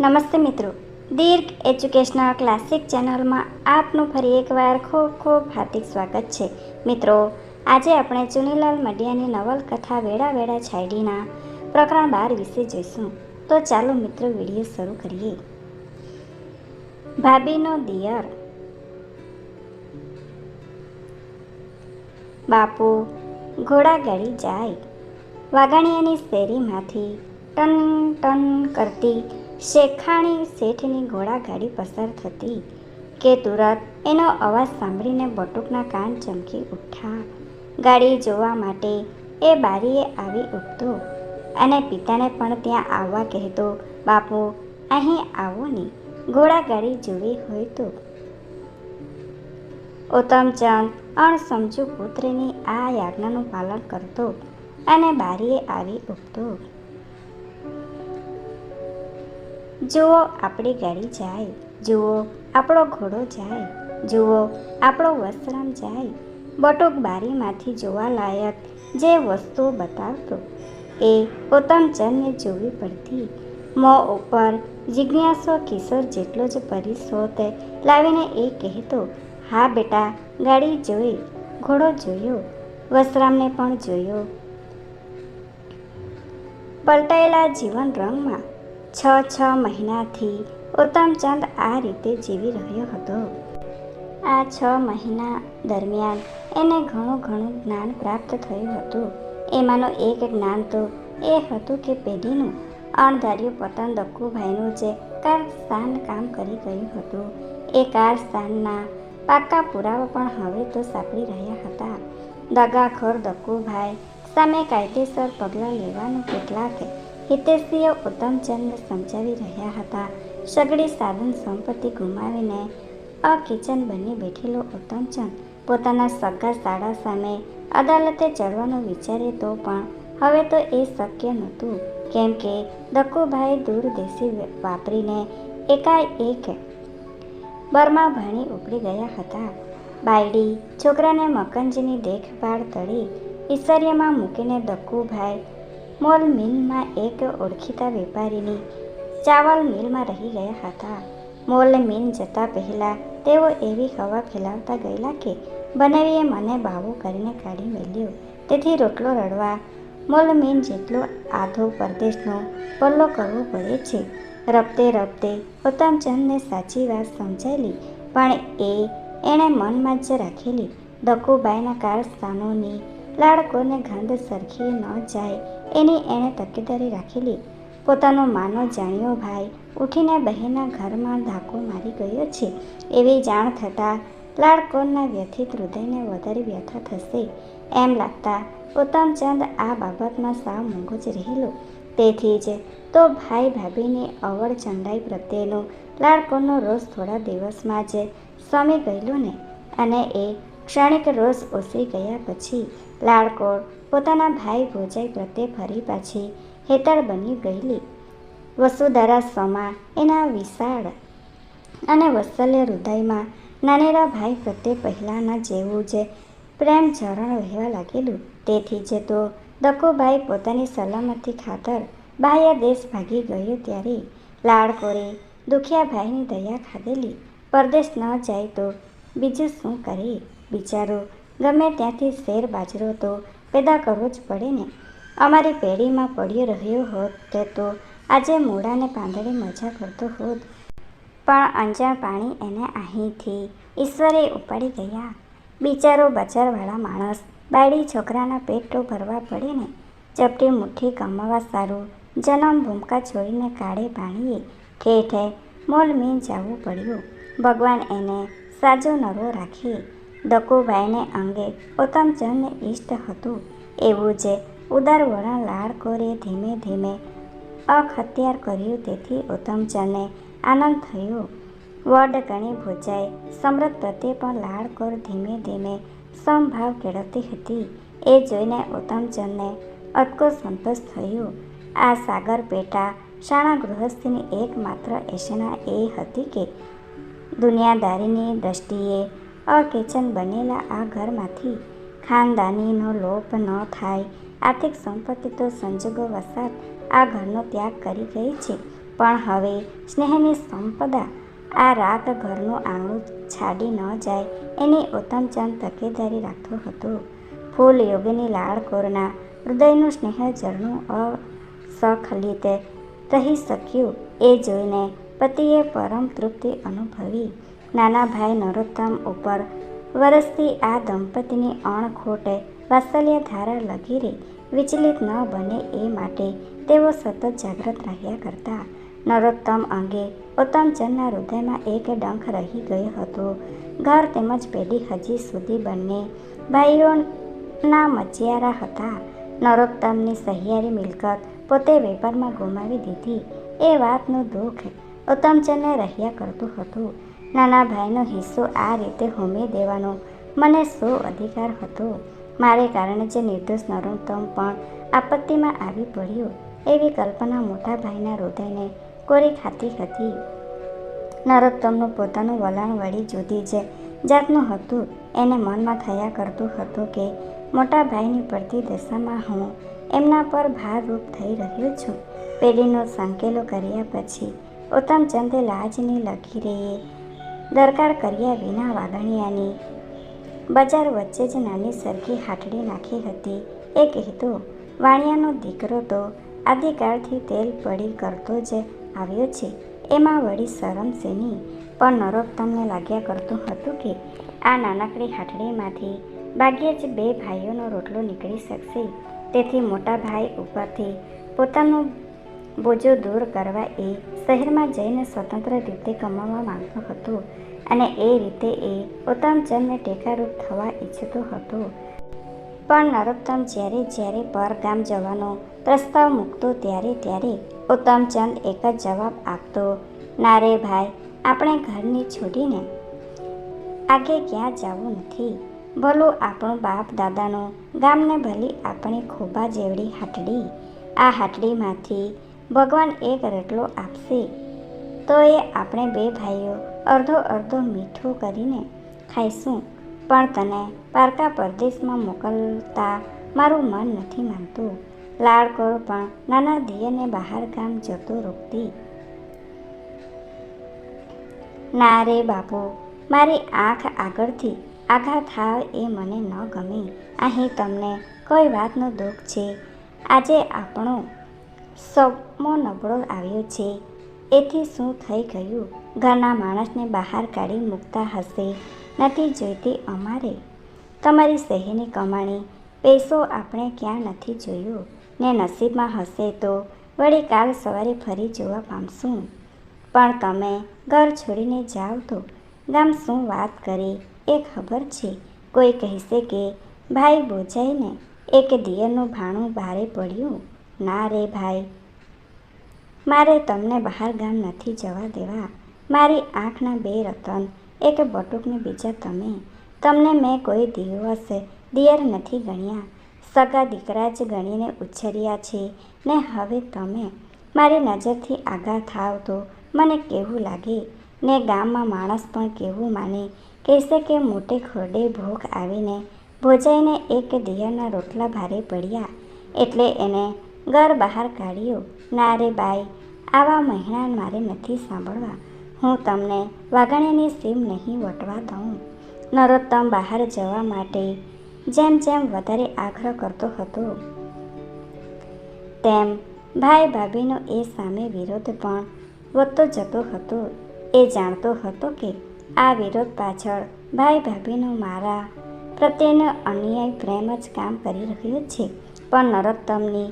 નમસ્તે મિત્રો. દીર્ઘ educational classic ચેનલમાં આપનું ફરી એકવાર ખૂબ ખૂબ હાર્દિક સ્વાગત છે. મિત્રો, આજે આપણે ચુનીલાલ મડિયાની નવલકથા વેળા વેળા છાયડીના પ્રકરણ બાર વિશે જોઈશું. તો ચાલો મિત્રો, વીડિયો શરૂ કરીએ. ભાભીનો દિયર. બાપુ, ઘોડા ગાડી જાય. વાઘાણીયાની શેરીમાંથી ટન ટન કરતી શેખાણી શેઠની ઘોડાગાડી પસાર થતી કે તુરત એનો અવાજ સાંભળીને બટુકના કાન ચમકી ઉઠ્યા. ગાડી જોવા માટે એ બારીએ આવી ઉઠતો અને પિતાને પણ ત્યાં આવવા કહેતો, બાપુ, અહીં આવો ને ઘોડાગાડી જોવી હોય તો. ઉત્તમચંદ અણસમજુ પુત્રની આ યાજ્ઞાનું પાલન કરતો અને બારીએ આવી ઉઠતો. જુઓ, આપણી ગાડી જાય. જુઓ, આપણો ઘોડો જાય. જુઓ, આપણો વસ્ત્રામ જાય. બટુક બારીમાંથી જોવાલાયક જે વસ્તુઓ બતાવતો, એ ઉત્તમચંદને જોવી પડતી. મોં ઉપર જિજ્ઞાસો કિશોર જેટલો જ પરિશોત લાવીને એ કહેતો, હા બેટા, ગાડી જોઈ. ઘોડો જોયો. વસરામને પણ જોયો. પલટાયેલા જીવન રંગમાં છ છ મહિનાથી ઉત્તમચંદ આ રીતે જીવી રહ્યો હતો. આ છ મહિના દરમિયાન એને ઘણું ઘણું જ્ઞાન પ્રાપ્ત થયું હતું. એમાંનું એક જ્ઞાન તો એ હતું કે પેઢીનું અણધાર્યું પતન દક્કુભાઈનું જે કારસ્થાન કામ કરી ગયું હતું. એ કારસ્થાનના પાક્કા પુરાવા પણ હવે તો સાંપડી રહ્યા હતા. દગાખોર દક્કુભાઈ સામે કાયદેસર પગલાં લેવાનું કેટલાક હિતેશીઓ ઉત્તમચંદને સમજાવી રહ્યા હતા. સગડી સાધન સંપત્તિ ગુમાવીને અકિચન બની બેઠેલો ઉત્તમચંદ પોતાના સગા શાળા સામે અદાલતે ચડવાનું વિચારે તો પણ હવે તો એ શક્ય નહોતું. કેમ કે દક્કુભાઈ દૂરદેશી વાપરીને એકાએક બરમાં ભણી ઉપડી ગયા હતા. બાયડી છોકરાને મકંજની દેખભાળ તળી ઈશ્વર્યમાં મૂકીને દક્કુભાઈ મોલ મિલમાં એક ઓળખીતા વેપારીની ચાવલ મિલમાં રહી ગયા હતા. મોલ મિલ જતા પહેલાં તેઓ એવી હવા ફેલાવતા ગયેલા કે બનાવીએ મને બાવો કરીને કાઢી મેલ્યો. તેથી રોટલો રડવા મોલ મીન જેટલો આધો પરદેશનો પલ્લો કરવો પડે છે. રપતે રબતે ઉત્તમચંદને સાચી વાત સમજાયેલી, પણ એ એણે મનમાં જ રાખેલી. દક્કુબાઈના કારસ્થાનોની લાડકોને ગંધ સરખી ન જાય. એની એણે તકેદારી રાખેલી. પોતાનો માનો જાણ્યો ભાઈ. ઉઠીને બહેના ઘરમાં ધાકો મારી ગયો છે. એવી જાણ થતાં લાડકોના વ્યથિત હૃદયને વધારે વ્યથા થશે એમ લાગતા ઉત્તમચંદ આ બાબતમાં સાવ મૂંગો જ રહેલો. તેથી જ તો ભાઈ ભાભીની અવળ ચંડાઈ પ્રત્યેનો લાડકોનો રોષ થોડા દિવસમાં જ સમી ગયેલો ને અને એ ક્ષણિક રોષ ઓસરી ગયા પછી લાડકોડ પોતાના ભાઈ ભોજાઈ પ્રત્યે ફરી પાછી હેતળ બની ગયેલી. વસુધારા સમા એના વિશાળ અને વત્સલ્ય હૃદયમાં નાનેરા ભાઈ પ્રત્યે પહેલાંના જેવું જ પ્રેમ ઝરણ વહેવા લાગેલું. તેથી જ તો દકુભાઈ પોતાની સલામતી ખાતર બાહ્ય દેશ ભાગી ગયો ત્યારે લાડકોરે દુખિયા ભાઈની દયા ખાધેલી. પરદેશ ન જાય તો બીજું શું કરે? બિચારો ગમે ત્યાંથી શેર બાજરો તો પેદા કરવો જ પડે ને. અમારી પેઢીમાં પડ્યો રહ્યો હોત તે તો આજે મોડાને પાંદડે મજા કરતો હોત. પણ અંજાણ પાણી એને અહીંથી ઈશ્વરે ઉપાડી ગયા. બિચારો બજારવાળા માણસ બાયડી છોકરાના પેટ તો ભરવા પડે ને. ચપટી મુઠ્ઠી કમાવા સારું જન્મ ભૂમકા છોડીને કાળે પાણીએ ઠેઠે મોલ મીન જવું પડ્યું. ભગવાન એને સાજો નરો રાખે. દકુભાઈને અંગે ઉત્તમચંદને ઈષ્ટ હતું. એવું જે ઉદાર વર્ણ લાડકોરે ધીમે ધીમે અખત્યાર કર્યું, તેથી ઉત્તમચંદને આનંદ થયો. વડ ગણી ભોજાઈ, સમૃદ્ધ પ્રત્યે પણ લાડકોર ધીમે ધીમે સમભાવ કેળવતી હતી. એ જોઈને ઉત્તમચંદને અટકો સંતોષ થયો. આ સાગર પેટા શાણા ગૃહસ્થની એકમાત્ર એશના એ હતી કે, દુનિયાદારીની દ્રષ્ટિએ અકેચન બનેલા આ ઘરમાંથી ખાનદાનીનો લોપ ન થાય. આર્થિક સંપત્તિ તો સંજોગો વસાત આ ઘરનો ત્યાગ કરી ગઈ છે. પણ હવે સ્નેહની સંપદા આ રાત ઘરનું આંગણું છાડી ન જાય. એની ઉત્તમચંદ તકેદારી રાખતો હતો. ફૂલ યોગીની લાળકોરના હૃદયનું સ્નેહ ઝરણું અસખલિત રહી શક્યું. એ જોઈને પતિએ પરમ તૃપ્તિ અનુભવી. નાના ભાઈ નરોત્તમ ઉપર વરસતી આ દંપતીની અણખોટે વાત્સલ્ય ધારા લગીરે વિચલિત ન બને એ માટે તેઓ સતત જાગૃત રહ્યા કરતા. નરોત્તમ અંગે ઉત્તમચંદના હૃદયમાં એક ડંખ રહી ગયો હતો. ઘર તેમજ પેઢી હજી સુધી બંને ભાઈઓના મચિયારા હતા. નરોત્તમની સહિયારી મિલકત પોતે વેપારમાં ગુમાવી દીધી. એ વાતનું દુઃખ ઉત્તમચંદને રહ્યા કરતું હતું. નાના ભાઈનો હિસ્સો આ રીતે હોમી દેવાનો. મને શું અધિકાર હતો. મારે કારણે જે નિર્દોષ નરોત્તમ પણ આપત્તિમાં આવી પડ્યો, એવી કલ્પના મોટા ભાઈના હૃદયને કોરી ખાતી હતી. નરોત્તમનું પોતાનું વલણ વળી જુદી જ જાતનું હતું. એને મનમાં થયા કરતું હતું કે મોટા ભાઈની પડતી દશામાં હું એમના પર ભારરૂપ થઈ રહ્યો છું. પેઢીનો સંકેલો કર્યા પછી ઉત્તમચંદે લાજની લકીરે દરકાર કર્યા વિના વાગણિયાની બજાર વચ્ચે જ નાની સરખી હાટડી નાખી હતી. એ કહેતો વાણિયાનો દીકરો તો આદિકાળથી તેલ પડી કરતો જ આવ્યો છે. એમાં વળી શરમ શેની? પણ નરોત્તમને લાગ્યા કરતું હતું કે આ નાનકડી હાટડીમાંથી ભાગ્યે જ બે ભાઈઓનો રોટલો નીકળી શકશે? તેથી મોટા ભાઈ ઉપરથી પોતાનો બોજો દૂર કરવા એ શહેરમાં જઈને સ્વતંત્ર રીતે કમાવા માંગતો હતો અને એ રીતે એ ઉત્તમચંદને ટેકારૂપ થવા ઈચ્છતો હતો. પણ નરોત્તમ જ્યારે જ્યારે પરગામ જવાનો પ્રસ્તાવ મૂકતો ત્યારે ત્યારે ઉત્તમચંદ એક જ જવાબ આપતો, ના રે ભાઈ, આપણે ઘરની છોડીને આગે ક્યાં જવું નથી? ભલું આપણું બાપ દાદાનું ગામને ભલી આપણી ખોબા જેવડી હાટડી. આ હાટડીમાંથી ભગવાન એક રટલો આપશે. તો એ આપણે બે ભાઈઓ અડધો અડધો મીઠું કરીને ખાઈશું. પણ તને પારકા પરદેશમાં મોકલતા મારું મન નથી માનતું. લાડકોળ પણ નાના દિયને બહાર ગામ જતો રોકતી. ના રે બાપુ, મારી આંખ આગળથી આઘા થાવ એ મને ન ગમે. અહીં તમને કોઈ વાતનું દુઃખ છે. આજે આપણો સમો નબળો આવ્યો છે. એથી શું થઈ ગયું? ઘરના માણસને બહાર કાઢી મૂકતા હશે. નથી જોઈતી અમારે. તમારી સહીની કમાણી. પૈસો આપણે ક્યાં નથી જોયો? ને નસીબમાં હશે તો વળી કાલ સવારે ફરી જોવા પામશું. પણ તમે ઘર છોડીને જાઓ તો ગામ શું વાત કરે? એ ખબર છે. કોઈ કહેશે કે, ભાઈ, બોજાઈને એક દિયરનું ભાણું ભારે પડ્યું. ના રે ભાઈ. મારે તમને બહાર ગામ નથી જવા દેવા. મારી આંખના બે રતન, એક બટુકને બીજા તમે. તમને મેં કોઈ દિવસ દિયર નથી ગણ્યા. સગા દીકરા જ ગણીને ઉછર્યા છે. ને હવે તમે મારી નજરથી આગા થાવ તો મને કેવું લાગે? ને ગામમાં માણસ પણ કેવું માને? કહેશે કે મોટે ખોરડે ભૂખ આવીને ભોજાઈને એક દિયરના રોટલા ભારે પડ્યા. એટલે એને ઘર બહાર કાઢ્યો. ના રે બાઈ, આવા મહિના મારે નથી સાંભળવા. હું તમને વાઘાણીની સીમ નહીં વટવા દઉં. નરોત્તમ બહાર જવા માટે જેમ જેમ વધારે આગ્રહ કરતો હતો, તેમ ભાઈ ભાભીનો એ સામે વિરોધ પણ વધતો જતો હતો. એ જાણતો હતો કે આ વિરોધ પાછળ ભાઈ ભાભીનો મારા પ્રત્યેનો અન્યાય, પ્રેમ જ કામ કરી રહ્યો છે. પણ નરોત્તમની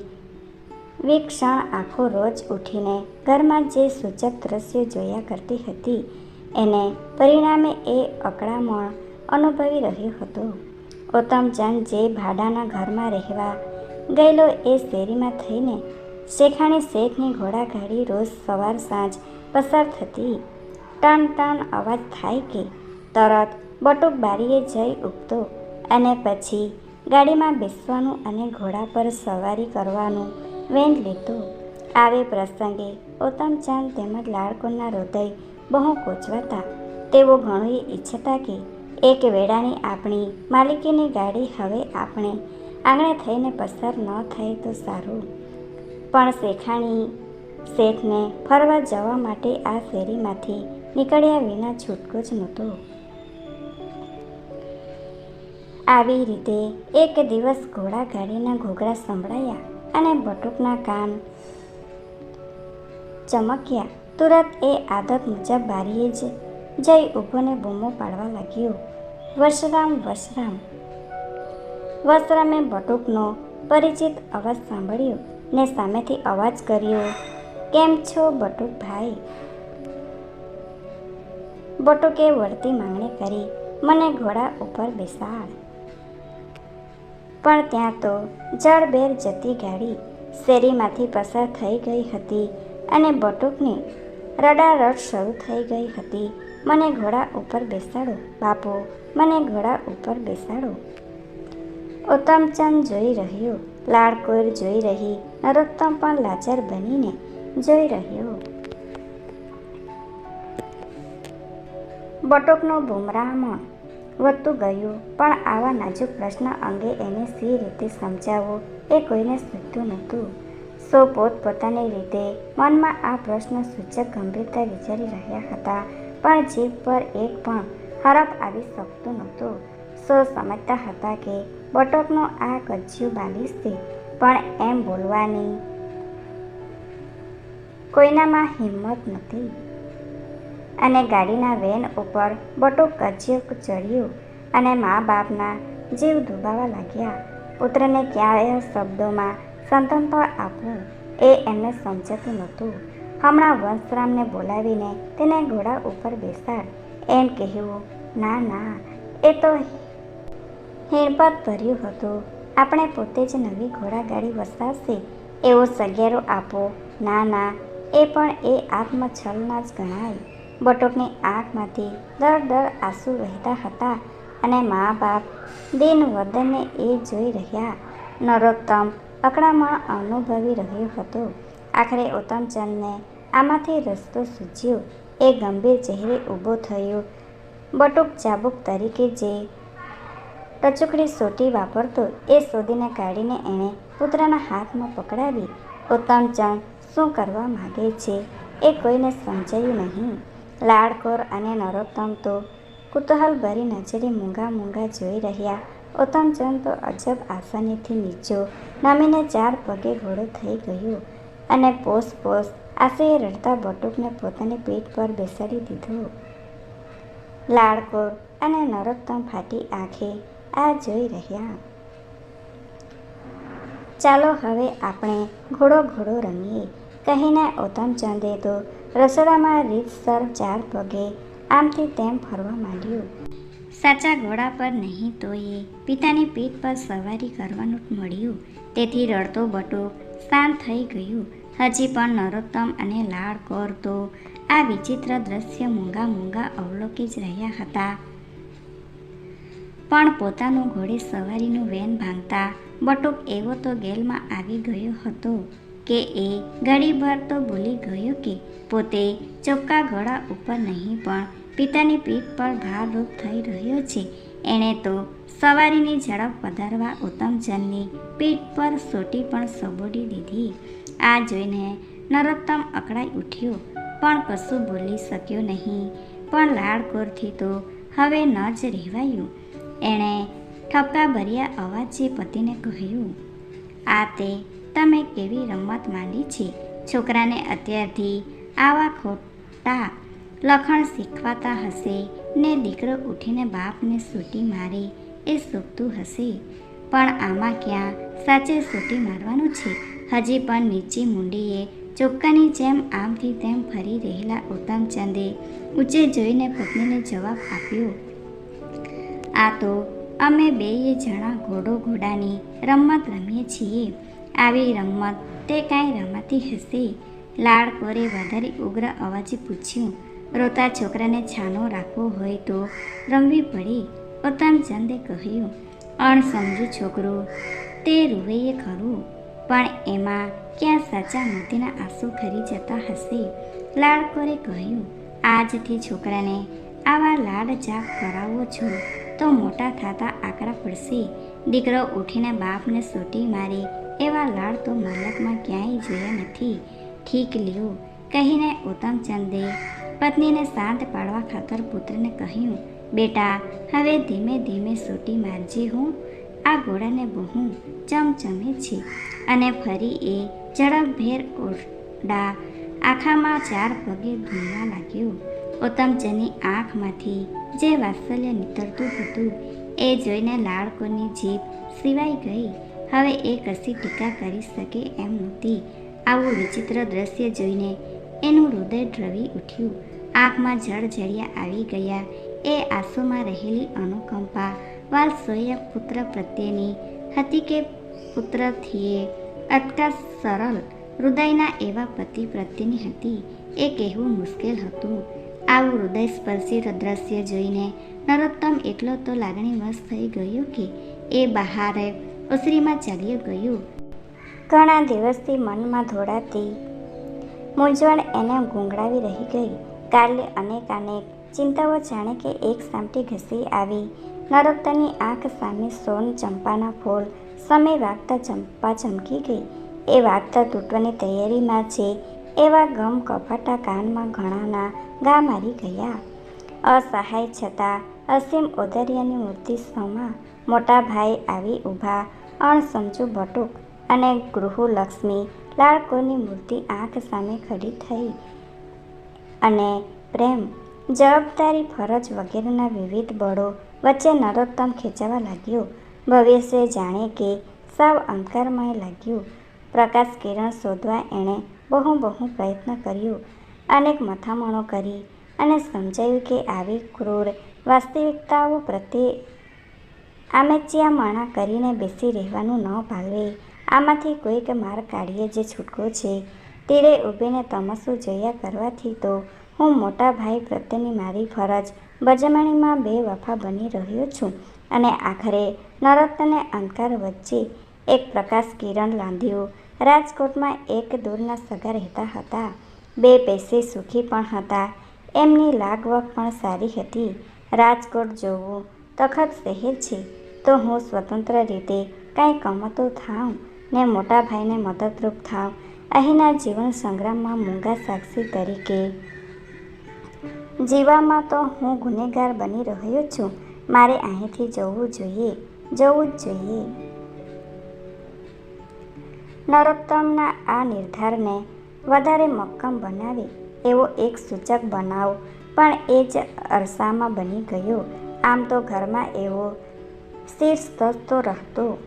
વિક્ષણ આખો રોજ ઉઠીને ઘરમાં જે સૂચક દ્રશ્યો જોયા કરતી હતી, એને પરિણામે એ અકળામણ અનુભવી રહ્યો હતો. ઉત્તમચંદ જે ભાડાના ઘરમાં રહેવા ગયેલો એ શેરીમાં થઈને શેખાણી શેખની ઘોડાગાડી રોજ સવાર સાંજ પસાર થતી. ટન ટન અવાજ થાય કે તરત બટુક બારીએ જઈ ઉગતો અને પછી ગાડીમાં બેસવાનું અને ઘોડા પર સવારી કરવાનું વેન લીધું. આવે પ્રસંગે ઉત્તમચંદ તેમજ લાડકોના હૃદય બહુ કોચવાતા તેઓ ઘણું ઈચ્છતા કે એક વેળાની આપણી માલિકીની ગાડી હવે આપણે આંગણે થઈને પસાર ન થાય તો સારું. પણ શેખાણી શેઠને ફરવા જવા માટે આ શેરીમાંથી નીકળ્યા વિના છૂટકો જ નહોતો. આવી રીતે એક દિવસ ઘોડા ગાડીના ઘોઘરા સંભળાયા. અને બટુકના કાન ચમક્યા. તુરત એ આદત મુજબ બારીએ જ જઈ ઊભોને બૂમો પાડવા લાગ્યો. વર્ષરામ વર્ષરામ વર્ષરામે બટુકનો પરિચિત અવાજ સાંભળ્યો ને સામેથી અવાજ કર્યો, કેમ છો બટુક ભાઈ? બટુકે વળતી માંગણી કરી, મને ઘોડા ઉપર બેસાડ. પણ ત્યાં તો જળબેર જતી ગાડી શેરીમાંથી પસાર થઈ ગઈ હતી અને બટુકની રડારડ શરૂ થઈ ગઈ હતી. મને ઘોડા ઉપર બેસાડો, બાપુ, મને ઘોડા ઉપર બેસાડો. ઉત્તમચંદ જોઈ રહ્યો લાડકોર જોઈ રહી, નરોત્તમ પણ લાચાર બનીને જોઈ રહ્યો. બટુકનું બુમરાહમાં વધતું ગયું. પણ આવા નાજુક પ્રશ્ન અંગે એને સી રીતે સમજાવવો એ કોઈને સૂચતું નહોતું. સો પોતપોતાની રીતે મનમાં આ પ્રશ્ન સૂચક ગંભીરતા વિચારી રહ્યા હતા, પણ જીભ પર એક પણ હરફ આવી શકતું નહોતું. સો સમજતા હતા કે બટકનું આ કજ્યું બાલીશ છે, પણ એમ બોલવાની કોઈનામાં હિંમત નથી. અને ગાડીના વેન ઉપર બટુક કજ્યું ચડ્યું અને મા બાપના જીવ દુબાવા લાગ્યા. પુત્રને ક્યાંય શબ્દોમાં સંતંપર આપવું એ એમને સમજાતું નહોતું. હમણાં વંશરામને બોલાવીને તેને ઘોડા ઉપર બેસાડ. એમ કહેવું, ના ના, એ તો હિણપત ભર્યું હતું. આપણે પોતે જ નવી ઘોડાગાડી વસાવશે. એવો સગેરો આપો. ના ના, એ પણ એ આત્મછલના જ ગણાય. બટુકની આંખમાંથી દર દર આંસુ વહેતા હતા અને મા બાપ દિન વદને એ જોઈ રહ્યા. નરોત્તમ અકળામણ અનુભવી રહ્યો હતો. આખરે ઉત્તમચંદને આમાંથી રસ્તો સૂચ્યો એ ગંભીર ચહેરે ઊભો થયો. બટુક ચાબુક તરીકે જે ટચુકડી સોટી વાપરતો, એ શોધીને કાઢીને એણે પુત્રના હાથમાં પકડાવી. ઉત્તમચંદ શું કરવા માગે છે એ કોઈને સમજાયું નહીં. લાડકોર અને નરોત્તમ તો કુતૂહલભરી નજરે મૂંગા મૂંગા જોઈ રહ્યા. ઉત્તમચંદ તો અજબ આસાનીથી નીચો, નમીને ચાર પગે ઘોડો થઈ ગયો અને પોસ પોસ આશે રડતા બટુકને પોતાની પીઠ પર બેસાડી દીધો. લાડકોર અને નરોત્તમ ફાટી આંખે આ જોઈ રહ્યા. ચાલો હવે આપણે ઘોડો ઘોડો રમીએ. કહીને ઉત્તમચંદે તો રસોડામાં રીતસર ચાર પગે. આમથી તેમ ફરવા માંડ્યું. સાચા ઘોડા પર નહીં તો એ પિતાની પીઠ પર સવારી કરવાનું મળ્યું. તેથી રડતો બટો શાંત થઈ ગયું. હજી પણ નરોત્તમ અને લાળ કોર તો આ વિચિત્ર દ્રશ્ય મૂંગા મૂંગા અવલોકી જ રહ્યા હતા. પણ પોતાનું ઘોડે સવારીનું વેન ભાંગતા બટુક એવો તો ગેલમાં આવી ગયો હતો. કે એ ઘડીભર તો ભૂલી ગયો કે પોતે ચોખ્ખા ઘોડા ઉપર નહીં, પણ પિતાની પીઠ પર ભારરૂપ થઈ રહ્યો છે. એણે તો સવારીની ઝડપ વધારવા ઉત્તમચંદની પીઠ પર સોટી પણ સબોડી દીધી. આ જોઈને નરોત્તમ અકળાઈ ઉઠ્યો, પણ કશું બોલી શક્યો નહીં, પણ લાડકોરથી તો હવે ન જ રહેવાયું. એણે ઠપકા ભર્યા અવાજે પતિને કહ્યું, આ તે તમે કેવી રમત માંડી છે? છોકરાને અત્યારથી આવા ખોટા લખણ શીખવાતા હશે ને દીકરો ઉઠીને બાપને સૂટી મારે એ સૂકતું હશે. પણ આમાં ક્યાં સાચે સૂટી મારવાનું છે? હજી પણ નીચી મૂંડીએ ચોક્કાની જેમ આમથી તેમ ફરી રહેલા ઉત્તમચંદે ઊંચે જોઈને પત્નીને જવાબ આપ્યો, આ તો અમે બેય જણા ઘોડો ઘોડાની રમત રમીએ છીએ. આવી રમત, તે કાંઈ રમાતી હશે? લાડકોરે વધારે ઉગ્ર અવાજે પૂછ્યું, રોતા છોકરાને છાનો રાખવો હોય તો રમવી પડે? ઉત્તમચંદે કહ્યું અણસમજુ છોકરો, તે રૂવૈયે ખરું, પણ એમાં ક્યાં સાચા મોતીના આંસુ ખરી જતા હશે? લાડકોરે કહ્યું, આજથી છોકરાને આવા લાડ જાપ કરાવો છો, તો મોટા થતા આકરા પડશે. દીકરો ઉઠીને બાપને સોટી મારે એવા લાડ તો મલકમાં ક્યાંય જોયા નથી. ઠીક લ્યો. કહીને ઉત્તમચંદે પત્નીને શાંત પાડવા ખાતર પુત્રને કહ્યું, બેટા, હવે ધીમે ધીમે સૂટી મારજે હું. આ ઘોડાને બહુ ચમચમે છે. અને ફરી એ ઝડપભેર ઓરડા આખામાં ચાર પગે ધૂમવા લાગ્યો. ઉત્તમચંદની આંખમાંથી જે વાત્સલ્ય નીતરતું હતું, એ જોઈને લાડકોની જીભ સિવાય ગઈ. હવે એ કશી ટીકા કરી શકે એમ નહોતી આવું વિચિત્ર દ્રશ્ય જોઈને એનું હૃદય દ્રવી ઉઠ્યું. આંખમાં જળજળિયા આવી ગયા. એ આંસુમાં રહેલી અનુકંપા વાત્સલ્ય પુત્ર પ્રત્યેની હતી કે પુત્રથીએ અટકા સરળ હૃદયના એવા પતિ પ્રત્યેની હતી? એ કહેવું મુશ્કેલ હતું. આવું હૃદયસ્પર્શી દ્રશ્ય જોઈને નરોત્તમ એટલો તો લાગણીવશ થઈ ગયો કે એ બહારે ઓસરીમાં ચાલ્યું ગયું. ઘણા દિવસથી મનમાં ધોળાતી મૂંઝવણ એને ગુંગળાવી રહી ગઈ. કાલે અનેક અનેક ચિંતાઓ જાણે કે એક સામટી ઘસી આવી. નરોત્તમની આંખ સામે સોન ચંપાના ફૂલ સમય વાગતા ચંપા ચમકી ગઈ. એ વાગતા તૂટવાની તૈયારીમાં છે એવા ગમ કપાટા કાનમાં ઘણાના ગા મારી ગયા. અસહાય છતાં અસીમ ઓદરિયાની મૂર્તિ સમા મોટા ભાઈ આવી ઊભા અણસમજુ બટુક અને ગૃહલક્ષ્મી લાડકોની મૂર્તિ આંખ સામે ખડી થઈ. અને પ્રેમ, જવાબદારી, ફરજ વગેરેના વિવિધ બળો વચ્ચે નરોત્તમ ખેંચાવા લાગ્યો. ભવિષ્ય જાણે કે સાવ અંધકારમય લાગ્યું. પ્રકાશ કિરણ શોધવા એણે બહુ બહુ પ્રયત્ન કર્યો. અનેક મથામણો કરી અને સમજાયું કે આવી ક્રૂર વાસ્તવિકતાઓ પ્રત્યે આમેચ્યા માણા કરીને બેસી રહેવાનું ન ભાવે. આમાંથી કોઈક માર કાઢીએ જે છૂટકો છે. તીરે ઊભીને તમસું જોયા કરવાથી તો હું મોટા ભાઈ પ્રત્યેની મારી ફરજ બજમણીમાં બે વફા બની રહ્યો છું અને આખરે નરત્નને અંધકાર વચ્ચે એક પ્રકાશ કિરણ લાંધ્યું. રાજકોટમાં એક દૂરના સગા રહેતા હતા. બે પૈસે સુખી પણ હતા. એમની લાગવક પણ સારી હતી. રાજકોટ જોવું તખત શહેર છે. તો હું સ્વતંત્ર રીતે કાંઈ કમાતો થાઉં ને મોટા ભાઈને મદદરૂપ થાઉં. અહીંના જીવન સંગ્રામમાં મૂંગા સાક્ષી તરીકે જીવામાં તો હું ગુનેગાર બની રહ્યો છું. મારે અહીંથી જવું જોઈએ, જવું જ જોઈએ. નરોત્તમના આ નિર્ધારને વધારે મક્કમ બનાવે એવો એક સૂચક બનાવ પણ એ જ અરસામાં બની ગયો. આમ તો ઘરમાં એવો શીર્ષસ્તો રહેતો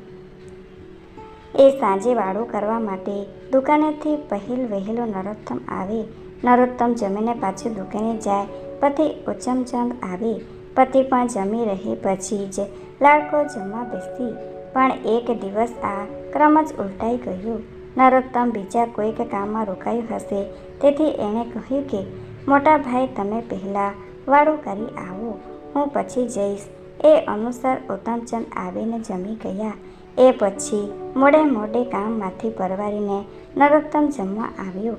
એ સાંજે વાળું કરવા માટે દુકાનેથી પહેલ વહેલો નરોત્તમ આવે. નરોત્તમ જમીને પાછું દુકાને જાય. પતિ ઉચમચંદ આવે. પતિ પણ જમી રહે પછી જ લાડકો જમવા બેસી. પણ એક દિવસ આ ક્રમ જ ઉલટાઈ ગયો. નરોત્તમ બીજા કોઈક કામમાં રોકાયું હશે. તેથી એણે કહ્યું કે, મોટા ભાઈ, તમે પહેલાં વાળું કરી આવો. હું પછી જઈશ. એ અનુસાર ઉત્તમચંદ આવીને જમી ગયા. એ પછી મોડે મોડે કામમાંથી પરવારીને નરોત્તમ જમવા આવ્યો.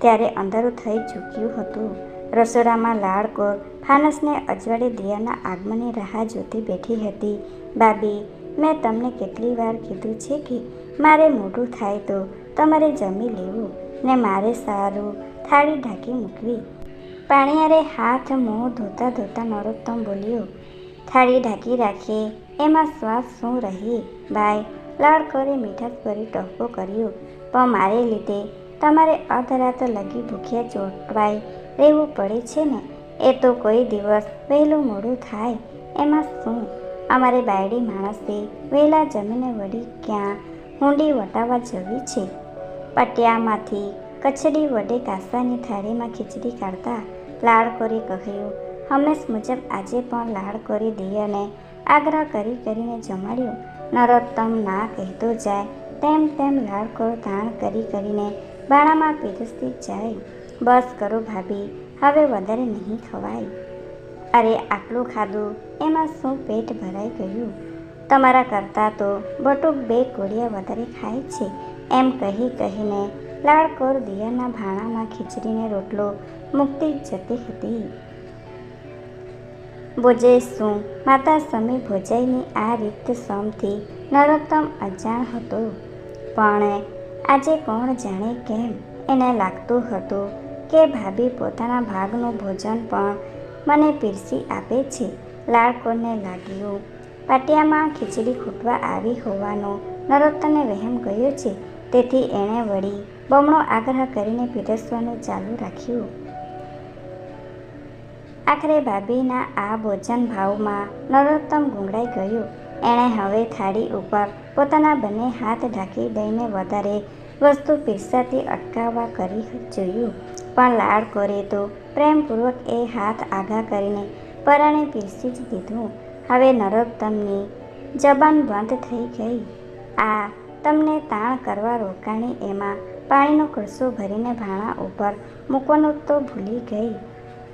ત્યારે અંધારું થઈ ચૂક્યું હતું. રસોડામાં લાડકોર, ફાનસને અજવાળી દિયાના આગમનની રાહ જોતી બેઠી હતી. બાબી, મેં તમને કેટલી વાર કીધું છે કે મારે મોટું થાય તો તમારે જમી લેવું ને મારે સારું થાળી ઢાંકી મૂકવી. પાણીયારે હાથ મોં ધોતા ધોતા નરોત્તમ બોલ્યો થાળી ઢાંકી રાખીએ એમાં શ્વાસ શું રહી? ભાઈ લાડકોરે કરી મીઠાશ ભરી ટહકો કર્યો. પણ મારે લીધે તમારે અધરાત લગી ભૂખ્યા ચોટવાય રહેવું પડે છે ને? એ તો કોઈ દિવસ વહેલું મોડું થાય. એમાં શું? અમારે બાયડી માણસે વહેલા જમીને વળી ક્યાં હુંડી વટાવવા જવી છે? પટિયામાંથી કચડી વડે કાસાની થાળીમાં ખીચડી કાઢતા લાડકોરે કહ્યું હંમેશ મુજબ આજે પણ લાડકોરી દિયને આગ્રહ કરી કરીને જમાડ્યું. નરોત્તમ ના કહેતો જાય, તેમ તેમ લાડકોર તાણ કરી કરીને બાણામાં પીરસતી જાય. બસ કરો ભાભી, હવે વધારે નહીં ખવાય. અરે, આટલું ખાધું, એમાં શું પેટ ભરાઈ ગયું? તમારા કરતાં તો બટુક બે કોળિયા વધારે ખાય છે. એમ કહી કહીને લાડકોર દિયાના ભાણામાં ખીચડીને રોટલો મૂકતી જતી હતી. ભોજે શું માતા સમી ભોજાઈની આ રીત સમથી નરોત્તમ અજાણ હતો. પણ આજે કોણ જાણે કેમ એને લાગતું હતું કે ભાભી પોતાના ભાગનું ભોજન પણ મને પીરસી આપે છે. લાડકોને લાગ્યું, પાટિયામાં ખીચડી ખૂટવા આવી હોવાનો નરોત્તમને વહેમ ગયો છે. તેથી એણે વળી બમણો આગ્રહ કરીને પીરસવાનું ચાલુ રાખ્યું. આખરે ભાભીના આ ભોજન ભાવમાં નરોત્તમ ગુંગળાઈ ગયું. એણે હવે થાળી ઉપર પોતાના બંને હાથ ઢાંકી દઈને વધારે વસ્તુ પીરસાતી અટકાવવા કરી જોયું. પણ લાડ કોરે તો પ્રેમપૂર્વક એ હાથ આઘા કરીને પરાણે પીરસી જ દીધું. હવે નરોત્તમની જબાન બંધ થઈ ગઈ. આ તમને તાણ કરવા રોકાણી એમાં પાણીનો કળશો ભરીને ભાણા ઉપર મૂકવાનું તો ભૂલી ગઈ.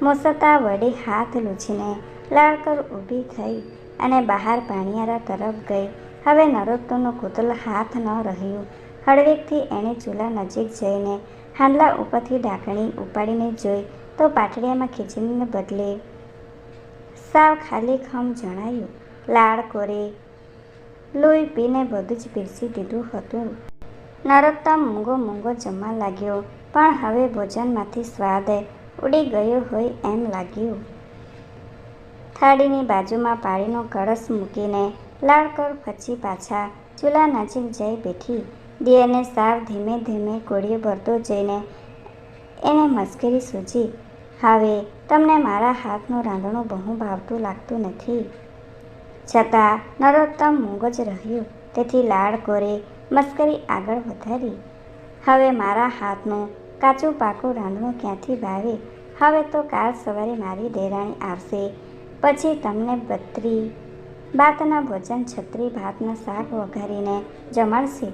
મોસતા વડે હાથ લૂછીને લાળકર ઊભી થઈ અને બહાર પાણિયારા તરફ ગઈ. હવે નરોત્તોનો કુતલ હાથ ન રહ્યું. હળવેકથી એણે ચૂલા નજીક જઈને હાંડલા ઉપરથી ઢાંકણી ઉપાડીને જોઈ તો પાટડિયામાં ખીચડીને બદલે સાવ ખાલી ખમ જણાયું લાળ કોરે. લોહી પીને બધું જ પીરસી દીધું હતું. નરોત્તમ મૂંગો મૂંગો જમવા લાગ્યો, પણ હવે ભોજનમાંથી સ્વાદ ઉડી ગયો હોય એમ લાગ્યું. થાળીની બાજુમાં પાણીનો કળશ મૂકીને લાડકર પછી પાછા ચૂલા નજીક જઈ બેઠી. દિયને સાવ ધીમે ધીમે કોળીઓ ભરતો જઈને એને મશ્કરી સૂજી. હવે તમને મારા હાથનું રાંધણું બહુ ભાવતું લાગતું નથી. છતાં નરોત્તમ મૂંગ જ રહ્યું. તેથી લાડ કોરે મશ્કરી આગળ વધારી. હવે મારા હાથનું કાચું પાકું રાંધણું ક્યાંથી ભાવે? હવે તો કાલ સવારે મારી દેરાણી આવશે. પછી તમને બત્રી બાતના ભોજન, છત્રી ભાતના શાક વઘારીને જમાડશે.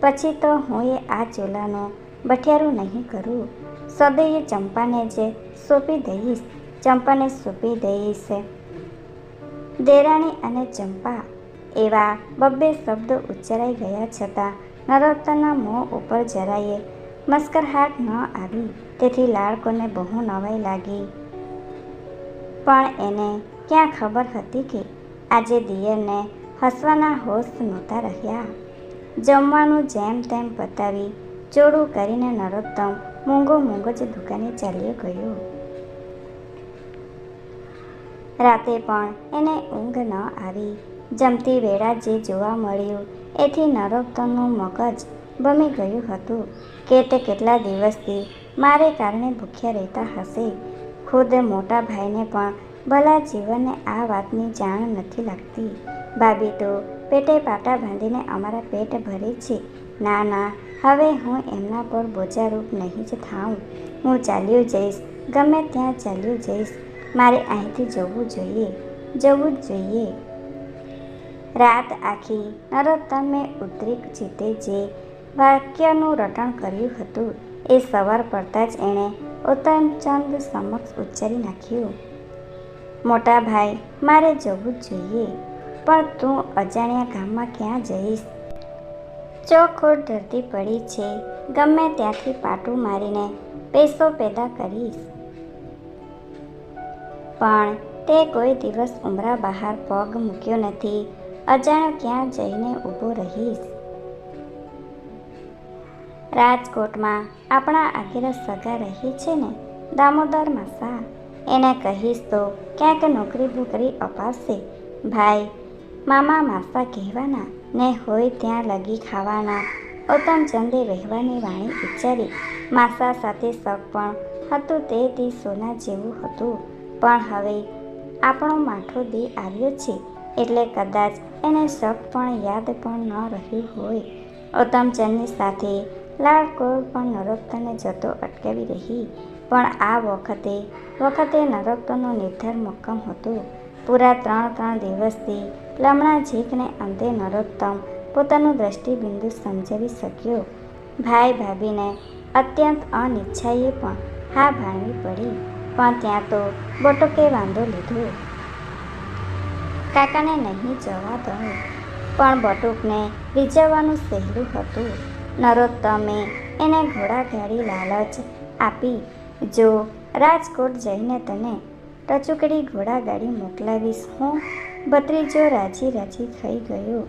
પછી તો હું એ આ ચૂલાનું બઠિયારું નહીં કરું. સદૈયે ચંપાને જે સોંપી દઈશ, ચંપાને સોંપી દઈશ. દેરાણી અને ચંપા એવા બબ્બે શબ્દ ઉચ્ચારાઈ ગયા છતાં નરોત્તના મોં ઉપર જરાયે મસ્કરહાટ ન આવી. તેથી લાડકોને બહુ નવાઈ લાગી. પણ એને ક્યાં ખબર હતી કે આજે દિયરને હસવાના હોશ નહોતા રહ્યા. જમવાનું જેમ તેમ પતાવી ચોડું કરીને નરોત્તમ મૂંગો મૂંગો જ દુકાને ચાલ્યો ગયો. રાતે પણ એને ઊંઘ ન આવી. જમતી વેળા જે જોવા મળ્યું એથી નરોત્તમનું મગજ બમી ગયું હતું કે તે કેટલા દિવસથી મારે કારણે ભૂખ્યા રહેતા હશે. ખુદ મોટા ભાઈને પણ ભલા જીવનને આ વાતની જાણ નથી લાગતી. ભાભી તો પેટે પાટા બાંધીને અમારા પેટ ભરે છે. ના ના, હવે હું એમના પર બોજારૂપ નહીં જ થાઉં. હું ચાલ્યો જઈશ, ગમે ત્યાં ચાલ્યો જઈશ. મારે અહીંથી જવું જોઈએ, જવું જ જોઈએ. રાત આખી નરોત્તમે ઉદ્રિક જીતે જે વાક્યનું રટણ કર્યું હતું. એ સવાર પડતા જ એણે ઉત્તમચંદ સમક્ષ ઉચ્ચારી નાખ્યું, મોટા ભાઈ, મારે જવું જ જોઈએ, પણ તું અજાણ્યા ગામમાં ક્યાં જઈશ? ચોખોટ ધરતી પડી છે, ગમે ત્યાંથી પાટું મારીને પૈસો પેદા કરીશ. પણ તે કોઈ દિવસ ઉમરા બહાર પગ મૂક્યો નથી, અજાણ્યો ક્યાં જઈને ઊભો રહીશ? રાજકોટમાં આપણા આખેરા સગા રહી છે ને દામોદર માસા એને કહીશ તો ક્યાંક નોકરી બોકરી અપાશે. ભાઈ, મામા માસા કહેવાના ને હોય ત્યાં લગી ખાવાના. ઉત્તમચંદે રહેવાની વાણી ઉચ્ચારી. માસા સાથે શક પણ હતું તે દી સોના જેવું હતું. પણ હવે આપણો માઠો દી આવ્યો છે, એટલે કદાચ એને શક પણ યાદ પણ ન રહ્યું હોય. ઉત્તમચંદની સાથે લાડકોર પણ નરોત્તમને જતો અટકાવી રહી. પણ આ વખતે વખતે નરોત્તમનો નિર્ધાર મક્કમ હતો. પૂરા ત્રણ ત્રણ દિવસથી લમણા જીખને અંતે નરોત્તમ પોતાનું દ્રષ્ટિબિંદુ સમજાવી શક્યો. ભાઈ ભાભીને અત્યંત અનિચ્છાએ પણ હા ભાણવી પડી, પણ ત્યાં તો બટુકે વાંધો લીધો. કાકાને નહીં જવા દઉં, પણ બટુકને રીઝવવાનું સહેલું હતું. નરોત્તમે એને ઘોડાગાડી લાલચ આપી. જો રાજકોટ જઈને તને ટચુકડી ઘોડાગાડી મોકલાવીશ, હું ભત્રીજો રાજી રાજી થઈ ગયો.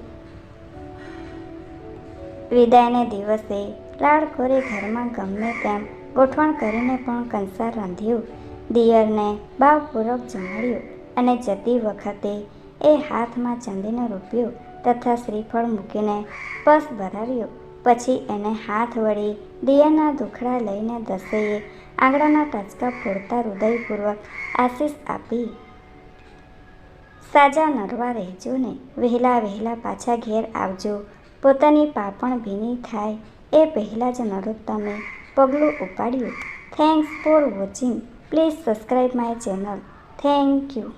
વિદાયને દિવસે લાડકોરે ઘરમાં ગમે તેમ ગોઠવણ કરીને પણ કંસાર રાંધ્યું. દિયરને ભાવપૂર્વક જમાડ્યું અને જતી વખતે એ હાથમાં ચાંદીનો રૂપિયો તથા શ્રીફળ મૂકીને પસ ભરાવ્યો. પછી એને હાથ વળી દિયાના દુખડા લઈને દસેએ આંગળાના ટચકા ફોડતા હૃદયપૂર્વક આશીષ આપી. સાજા નરવા રહેજો ને, વહેલા વહેલા પાછા ઘેર આવજો. પોતાની પાપણ ભીની થાય, એ પહેલાં જ નરોત્તમે પગલું ઉપાડ્યું. Thanks for watching please subscribe my channel thank you